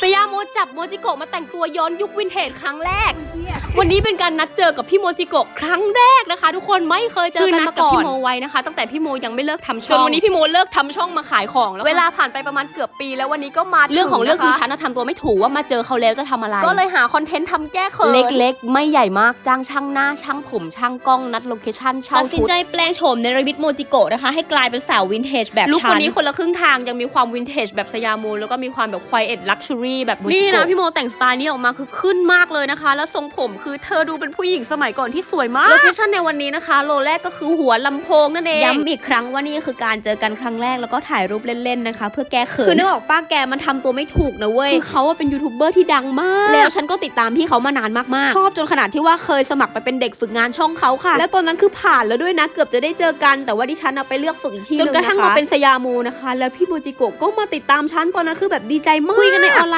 สยามโมจับโมจิโกะมาแต่งตัวย้อนยุควินเทจครั้งแรก วันนี้เป็นการนัดเจอกับพี่โมจิโกะครั้งแรกนะคะ ทุกคนไม่เคยเจอกันมาก่อนพี่โมไว้นะคะ ตั้งแต่พี่โมยังไม่เลิกทำช่องจนวันนี้พี่โมเลิกทำช่องมาขายของแล้วเวลาผ่านไปประมาณเกือบปี แล้ววันนี้ก็มาเรื่องของเรื่องคือฉันน่ะทำตัวไม่ถูกว่ามาเจอเขาแล้วจะทำอะไร ก็เลยหาคอนเทนต์ทำแก้เขินเล็กๆ ไม่ใหญ่มากจ้างช่างหน้าช่างผมช่างกล้องนัดโลเคชั่นเช่าตัดสินชุดใจแปลงโฉมในระวิทโมจิโกะนะคะให้กลายเป็นสาววินเทจแบบลุคฉัวันนนี้คนละครึ่งทางยังมีความวินเทจแบบสยามมูแล้วก็มีความแบบ quiet luxury แบบโมจิโกะนี่นะพี่โมแต่งสไตล์นี้ออกมาคือขึ้นมากเลยนะคะ แล้วทรงผมคือเธอดูเป็นผู้หญิงสมัยก่อนที่สวยมาก โลเคชั่นในวันนี้นะคะ โลแรกก็คือหัวลำโพงนั่นเองย้ำอีกครั้งว่านี่คือการเจอกันครั้งแรกแล้วก็ถ่ายรูปเล่นๆนะคะ เพื่อแก้เขินคือนึกออกป้าแกมันทำตัวไม่ถูกนะเว้ยคือเขาอะเป็นยูทูบเบอร์ที่ดังมาก แล้แล้ววฉันก็ติดตามพี่เขามานานมากๆ ชอบจนขนาดที่ว่าเคยสมัครไปเป็นเด็กฝึกงานช่องเขาค่ะ แล้วตอนนั้นคือผ่านแล้วด้วยนะเกือบจะได้เจอกัน แต่ว่าดิฉันเอาไปเลือกฝึกอีกที่จนกระทั่งหมามาเป็เป็นนสยามูนะคะ แล้วพี่โมจิโกะก็มาติดตามฉันตอนนั้นคือแบบดีใจมากคุยกันในออนไลน์